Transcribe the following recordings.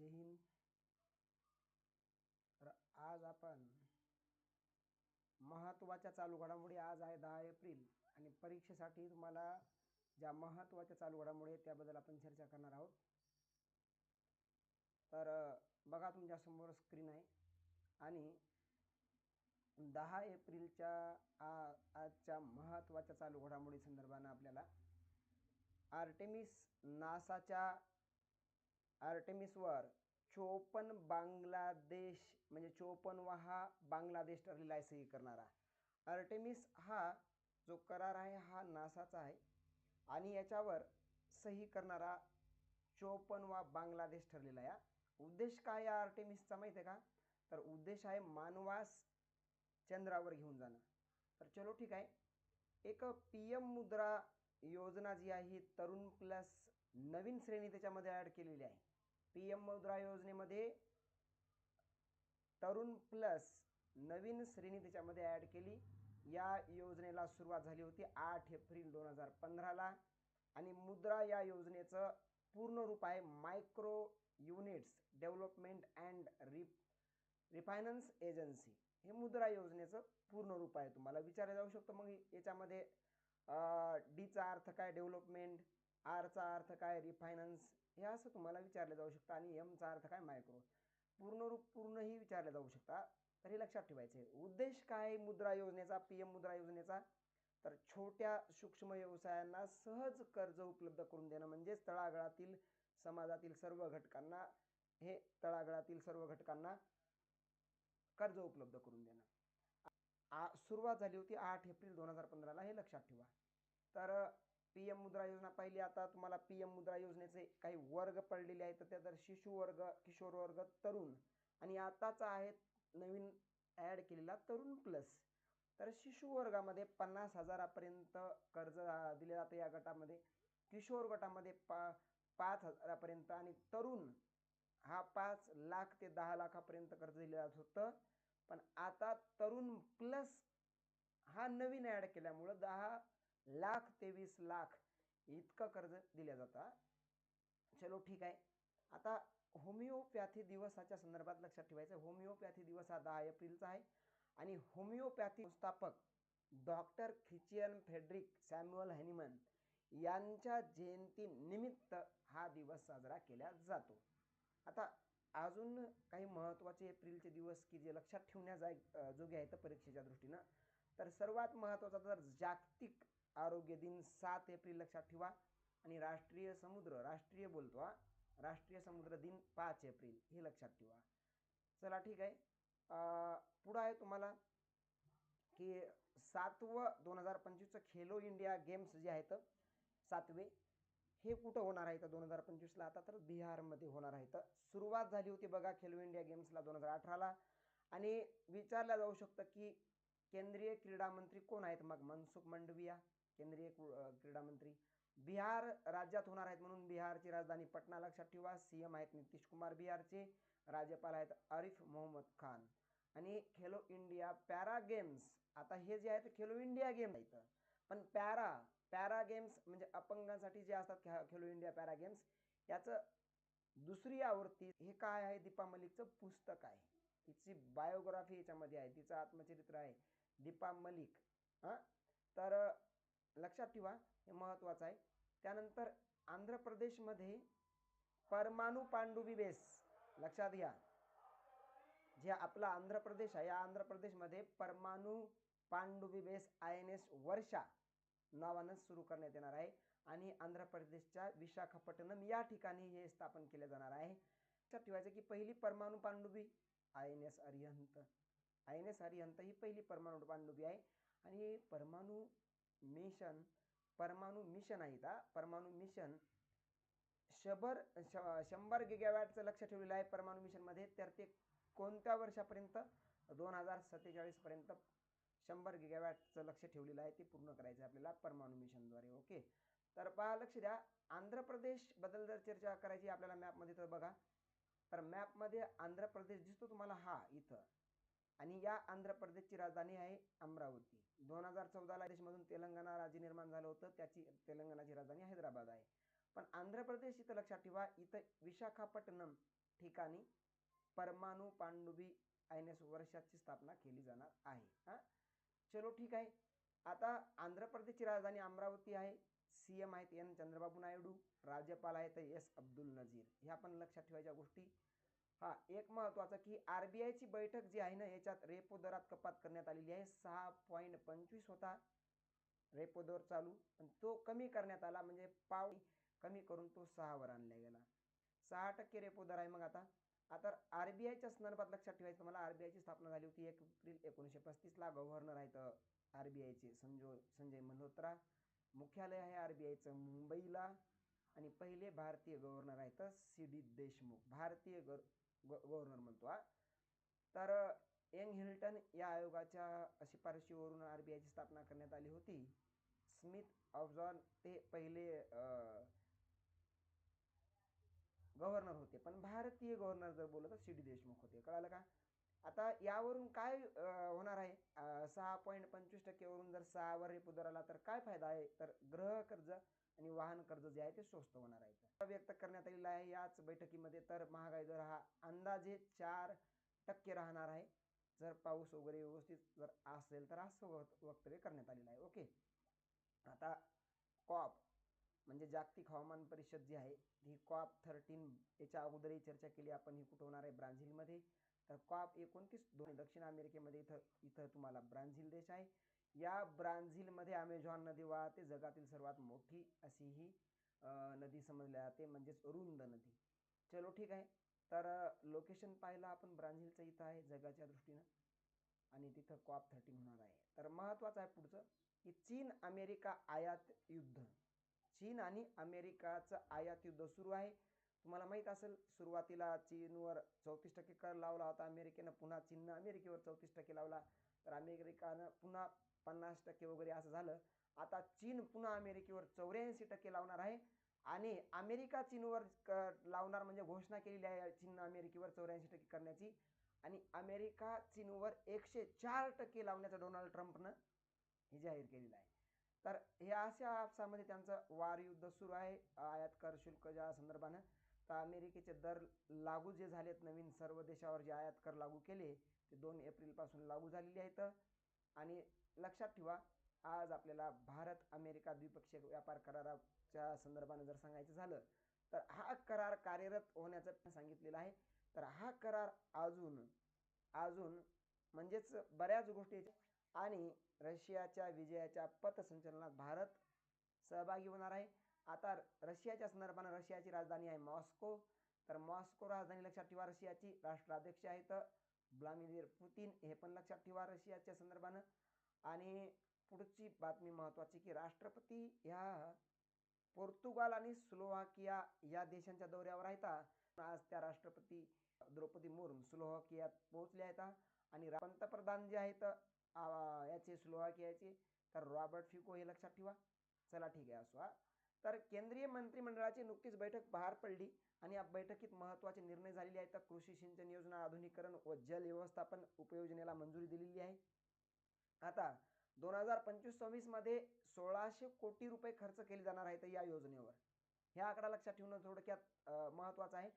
जय हिंद. तर आज आपण महत्त्वाच्या चालू घडामोडी आज आहे दहा एप्रिल आणि परीक्षेसाठी तुम्हाला ज्या महत्त्वाच्या चालू घडामोडी आहेत त्याबद्दल आपण चर्चा करणार आहोत. तर बघा तुमच्यासमोर स्क्रीन आहे आणि दहा एप्रिलच्या आ आजच्या महत्त्वाच्या चालू घडामोडी संदर्भानं आपल्याला आर्टेमिस नासाच्या आर्टेमिसवर चोपन बांगलादेश म्हणजे चोपन्नवा हा बांगलादेश ठरलेला आहे सही करणारा. आर्टेमिस हा जो करार आहे हा नासाचा आहे. आणि याच्यावर सही करणारा चोपन्नवा बांगलादेश ठरलेला आहे. उद्देश काय या आर्टेमिसचा माहिती आहे का? तर उद्देश आहे मानवास चंद्रावर घेऊन जाणं. तर चलो ठीक आहे. एक पी एम मुद्रा योजना जी आहे ही तरुण प्लस नवीन श्रेणी त्याच्यामध्ये ॲड केलेली आहे. पी एम मुद्रा योजनेमध्ये तरुण प्लस नवीन श्रेणी त्याच्यामध्ये ॲड केली. या योजनेला सुरुवात झाली होती आठ एप्रिल दोन हजार पंधराला. आणि मुद्रा या योजनेचं पूर्ण रूप आहे micro units development and re refinance agency. हे मुद्रा योजनेचं पूर्ण रूप आहे. तुम्हाला विचारलं जाऊ शकतो. मग याच्यामध्ये डीचा अर्थ काय? डेव्हलपमेंट आरचा अर्थ काय? रिफायनान्स हे असं तुम्हाला विचारलं जाऊ शकतं आणि एमचा अर्थ काय मायक्रो पूर्ण रूप पूर्णही विचारलं जाऊ शकता. तर हे लक्षात ठेवायचं आहे. उद्देश काय आहे मुद्रा योजनेचा पी एम मुद्रा योजनेचा? तर छोट्या सूक्ष्म व्यवसायांना सहज कर्ज उपलब्ध करून देणं म्हणजेच तळागाळातील समाजातील सर्व घटकांना हे तळागाळातील सर्व घटकांना कर्ज उपलब्ध करून देणं. आ सुरुवात झाली होती आठ एप्रिल दोन हजार पंधराला हे लक्षात ठेवा. तर पी एम मुद्रा योजना पाहिली. आता तुम्हाला पी एम मुद्रा योजनेचे काही वर्ग पडलेले आहेत. तर त्या तर शिशु वर्ग किशोर वर्ग तरुण. आणि आताचा आहे नवीन ॲड केलेला तरुण प्लस. तर शिशु वर्गामध्ये पन्नास हजारापर्यंत कर्ज दिले जाते या गटामध्ये. किशोर गटामध्ये पा पाच हजारापर्यंत आणि तरुण हा पाच लाख ते दहा लाखापर्यंत कर्ज दिलं जात होतं. पण आता तरुण प्लस हा नवीन ॲड केल्यामुळं दहा लाख तेवीस लाख इतकं कर्ज दिलं जातं. चलो ठीक आहे. आता होमिओपॅथी दिवसाच्या संदर्भात लक्षात ठेवायचं. होमिओपॅथी दिवस हा दहा एप्रिलचा आहे. आणि होमिओपॅथी संस्थापक doctor Christian Frederick Samuel Hahnemann यांच्या जयंतीनिमित्त हा दिवस साजरा केला जातो. आता अजून काही महत्त्वाचे एप्रिलचे दिवस की जे लक्षात ठेवण्याचा जोगे आहेत परीक्षेच्या दृष्टीनं तर सर्वात महत्त्वाचा तर जागतिक आरोग्य दिन सात एप्रिल लक्षात ठेवा. आणि राष्ट्रीय समुद्र राष्ट्रीय बोलतो हा. राष्ट्रीय समुद्र दिन पाच एप्रिल हे लक्षात ठेवा. चला ठीक आहे. पुढं आहे तुम्हाला की सातवं दोन हजार पंचवीसचं खेलो इंडिया गेम्स जे आहेत सातवे हे कुठं होणार आहे? तर दोन हजार पंचवीसला आता तर बिहारमध्ये होणार आहे. तर सुरुवात झाली होती बघा खेलो इंडिया गेम्सला दोन हजार अठराला. आणि विचारलं जाऊ शकतं की केंद्रीय क्रीडा मंत्री कोण आहेत? मग मनसुख मंडविया केंद्रीय क्रीडा मंत्री. बिहार राज्यात होणार आहेत म्हणून बिहारची राजधानी पटना लक्षात ठेवा. सी एम आहेत नितीश कुमार बिहारचे राज्यपाल आहेत आरिफ मोहम्मद खान. आणि खेलो इंडिया पॅरा गेम्स. आता हे जे आहेत खेलो इंडिया गेम आहेत. पण पॅरा पॅरा गेम्स म्हणजे अपंगांसाठी जे असतात खे खेलो इंडिया पॅरा गेम्स याचं दुसरी आवृत्ती हे काय आहे? दीपा मलिकचं पुस्तक आहे. तिची बायोग्राफी याच्यामध्ये आहे. तिचं आत्मचरित्र आहे. दीपा मलिक. हां? तर लक्षात ठेवा हे महत्त्वाचं आहे. त्यानंतर आंध्र प्रदेशमध्ये परमाणू पांडुबी बेस लक्षात घ्या. जे आपला आंध्र प्रदेश आहे या आंध्र प्रदेशमध्ये परमाणू पांडुबी base I N S Varsha नावानं सुरू करण्यात येणार आहे. आणि आंध्र प्रदेशच्या विशाखापट्टणम या ठिकाणी हे स्थापन केले जाणार आहे. लक्षात ठेवायचं की पहिली परमाणू पांडुबी I N S Arihant I N S Arihant ही पहिली परमाणू पांडुबी आहे. आणि परमाणू मिशन परमाणू मिशन आहे का? परमाणू मिशन शंभर श शंभर गिगावॅटचं लक्ष ठेवलेलं आहे परमाणू मिशनमध्ये. तर ते कोणत्या वर्षापर्यंत? दोन हजार सत्तेचाळीसपर्यंत शंभर गिगावॅटचं लक्ष ठेवलेलं आहे. ते पूर्ण करायचं आहे आपल्याला परमाणू मिशनद्वारे. ओके? तर पहा लक्ष द्या. आंध्र प्रदेशबद्दल जर चर्चा करायची आपल्याला मॅपमध्ये तर बघा. तर मॅपमध्ये आंध्र प्रदेश दिसतो तुम्हाला. हा इथं. आणि या आंध्र प्रदेशची राजधानी आहे अमरावती. दोन हजार चौदाला देशमधून तेलंगणा राज्य निर्माण झालं होतं. त्याची तेलंगणाची राजधानी हैदराबाद आहे. पण आंध्र प्रदेश इथं लक्षात ठेवा इथं विशाखापट्टणम ठिकाणी परमाणू पाणडुबी एन एस वर्षाची स्थापना केली जाणार आहे. हा? चलो ठीक आहे. आता आंध्र प्रदेशची राजधानी अमरावती आहे. सी एम आहेत एन चंद्रबाबू नायडू राज्यपाल आहेत एस अब्दुल नझीर ह्या पण लक्षात ठेवायच्या गोष्टी. हा एक महत्त्वाचं की आर बी आयची बैठक जी आहे ना याच्यात रेपो दरात कपात करण्यात आलेली आहे. सहा पॉईंट पंचवीस होता रेपो दर चालू. पण तो कमी करण्यात आला म्हणजे पाव कमी करून तो सहावर आणला गेला. सहा टक्के रेपो दर आहे मग आता. आता आर बी आयच्या संदर्भात लक्षात ठेवायचं मला आर बी आयची स्थापना झाली होती एक एप्रिल एकोणीसशे पस्तीसला गव्हर्नर आहेत आर बी आयचे. संजो संजय मल्होत्रा. मुख्यालय आहे आर बी आयचं मुंबईला. आणि पहिले भारतीय गव्हर्नर आहेत सी डी देशमुख. भारतीय ग गव्हर्नर म्हणतो हा. तर यंग हिल्टन या आयोगाच्या शिफारशीवरून आर बी आयची स्थापना करण्यात आली होती. स्मिथ ऑफझॉन ते पहिले गव्हर्नर होते. पण भारतीय गव्हर्नर जर बोललं तर सी डी देशमुख होते. कळालं का? आता यावरून काय होणार आहे? सहा पॉईंट पंचवीस टक्केवरून जर सहावर रेपो दर आला तर काय फायदा आहे? तर ग्रह कर्ज आणि वाहन कर्ज जे आहे ते स्वस्त होणार आहे. व्यक्त करण्यात आलेला आहे याच बैठकीमध्ये तर महागाई दर हा अंदाजे चार टक्के राहणार आहे. जर पाऊस वगैरे व्यवस्थित जर असेल तर असं वक्तव्य करण्यात आलेलं आहे. ओके. आता कॉप म्हणजे जागतिक हवामान परिषद जी आहे ही कॉप थर्टीन याच्या अगोदरही चर्चा केली. आपण ही कुठं होणार आहे? ब्राझीलमध्ये. तर कॉप एकोणतीस दोन दक्षिण अमेरिकेमध्ये इथं इथं तुम्हाला ब्राझील देश आहे. या ब्राझीलमध्ये अमेझॉन नदी वाहते जगातील सर्वात मोठी अशी ही नदी समजली जाते म्हणजेच रुंद नदी. चलो ठीक आहे. तर लोकेशन पाहिलं आपण ब्राझीलचं इथं आहे जगाच्या दृष्टीनं. आणि तिथं कॉप थर्टीन होणार आहे. तर महत्त्वाचं आहे पुढचं की चीन अमेरिका आयात युद्ध. चीन आणि अमेरिकाचं आयात युद्ध सुरू आहे. तुम्हाला माहीत असेल सुरुवातीला चीनवर चौतीस टक्के कर लावला होता अमेरिकेनं पुन्हा चीननं अमेरिकेवर चौतीस टक्के लावला. तर अमेरिकानं पुन्हा पन्नास टक्के वगैरे असं झालं. आता चीन पुन्हा अमेरिकेवर चौऱ्याऐंशी टक्के लावणार आहे. आणि अमेरिका चीनवर क लावणार म्हणजे घोषणा केलेली आहे चीन अमेरिकेवर चौऱ्याऐंशी टक्के करण्याची. आणि अमेरिका चीनवर एकशे चार टक्के लावण्याचं डोनाल्ड ट्रम्पनं हे जाहीर केलेलं आहे. तर हे अशा आपसामध्ये त्यांचं वारयुद्ध सुरू आहे. आयात कर शुल्क ज्या संदर्भानं. तर अमेरिकेचे दर लागू जे झालेत नवीन सर्व देशावर जे आयात कर लागू केले ते दोन एप्रिलपासून लागू झालेले आहेत. आणि लक्षात ठेवा. आज आपल्याला भारत अमेरिका द्विपक्षीय व्यापार कराराच्या संदर्भानं जर सांगायचं झालं तर हा करार कार्यरत होण्याचं सांगितलेलं आहे. तर हा करार अजून अजून म्हणजेच बऱ्याच गोष्टी आणि रशियाच्या विजयाच्या पथसंचलनात भारत सहभागी होणार आहे. आता रशियाच्या संदर्भानं रशियाची राजधानी आहे मॉस्को. तर मॉस्को राजधानी लक्षात ठेवा. रशियाची राष्ट्राध्यक्ष आहेत व्लादिमीर पुतीन. हे पण लक्षात ठेवा रशियाच्या संदर्भानं. आणि पुढची बातमी महत्त्वाची की राष्ट्रपती ह्या पोर्तुगाल आणि स्लोवाकिया या देशांच्या दौऱ्यावर आहेत. आज त्या राष्ट्रपती द्रौपदी मुर्मू स्लोवाकियात पोहोचल्या आहेत. आणि पंतप्रधान जे आहेत याचे स्लोवाकियाचे तर रॉबर्ट फिको हे लक्षात ठेवा. चला ठीक आहे असो तर केंद्रीय मंत्रिमंडळाची नुकतीच बैठक बाहेर पडली आणि या बैठकीत महत्त्वाचे निर्णय झालेले आहेत. कृषी सिंचन योजना आधुनिकरण व जल व्यवस्थापन उपयोजनेला मंजुरी दिलेली आहे. आता दोन हजार पंचवीस सव्वीसमध्ये सोळाशे कोटी रुपये खर्च केले जाणार आहेत या योजनेवर. ह्या आकडा लक्षात ठेवणं थोडक्यात महत्त्वाचं आहे.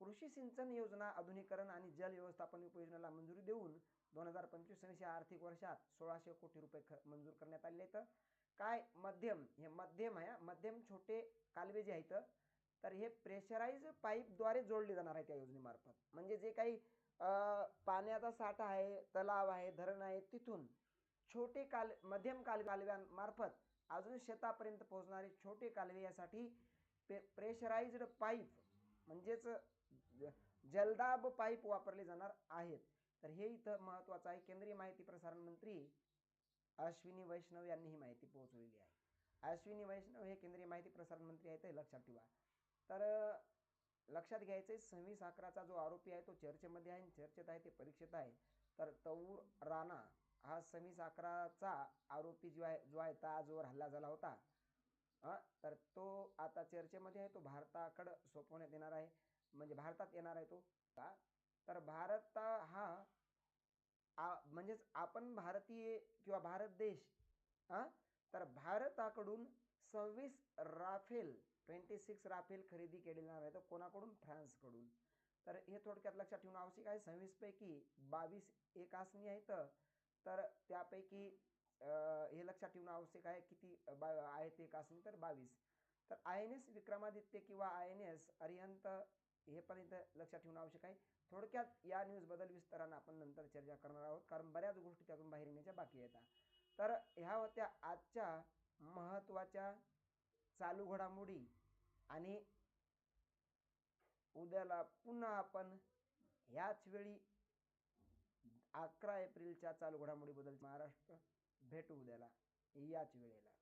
कृषी सिंचन योजना आधुनिकरण आणि जल व्यवस्थापन उपयोजनेला मंजुरी देऊन दोन हजार पंचवीस सव्वीस या आर्थिक वर्षात सोळाशे कोटी रुपये ख मंजूर करण्यात आले आहेत. काय मध्यम हे मध्यम आहे मध्यम छोटे कालवे जे आहेत तर हे प्रेशराईज पाईपद्वारे जोडले जाणार आहेत त्या योजनेमार्फत. म्हणजे जे काही पाण्याचा साठा आहे तलाव आहे धरण आहे तिथून छोटे काल मध्यम काल कालव्यांमार्फत अजून शेतापर्यंत पोहोचणारे छोटे कालवे यासाठी पे प्रेशराईज्ड पाईप म्हणजेच जलदाब पाईप वापरले जाणार आहेत. तर हे इथं महत्त्वाचं आहे. केंद्रीय माहिती प्रसारण मंत्री अश्विनी वैष्णव यांनी ही माहिती पोहोचवलेली आहे. अश्विनी वैष्णव हे केंद्रीय माहिती प्रसारण मंत्री आहेत हे लक्षात ठेवा. तर लक्षात घ्यायचं आहे सव्वीस अकराचा जो आरोपी आहे तो चर्चेमध्ये आहे चर्चेत आहे ते परीक्षेत आहे. तर तौर राणा हा सव्वीस अकराचा आरोपी जो आहे जो आहे ताजवर हल्ला झाला होता. हां तर तो आता चर्चेमध्ये आहे तो भारताकडं सोपवण्यात येणार आहे. म्हणजे भारतात येणार आहे तो. का तर भारत हा आ म्हणजेच आपण भारतीय किंवा भारत देश हां तर भारताकडून सव्वीस राफेल ट्वेंटी सिक्स राफेल खरेदी केलेला आहे तर कोणाकडून? फ्रान्सकडून. तर हे थोडक्यात लक्षात ठेवणं आवश्यक आहे. सव्वीस पैकी बावीस एक आसनी आहेत. तर त्यापैकी हे लक्षात ठेवणं आवश्यक आहे किती बा आहेत एक असेल तर बावीस. तर आय एन एस विक्रमादित्य किंवा आय एन एस अरिहंत हे पण इथं लक्षात ठेवणं आवश्यक आहे. थोडक्यात या न्यूजबद्दल विस्तारानं आपण नंतर चर्चा करणार आहोत कारण बऱ्याच गोष्टी त्यातून बाहेर येण्याच्या बाकी येतात तर ह्या होत्या आजच्या महत्त्वाच्या चालू घडामोडी आणि उद्याला पुन्हा आपण ह्याच वेळी अकरा एप्रिलच्या चालू घडामोडीबद्दल महाराष्ट्र भेटू उद्याला याच वेळेला.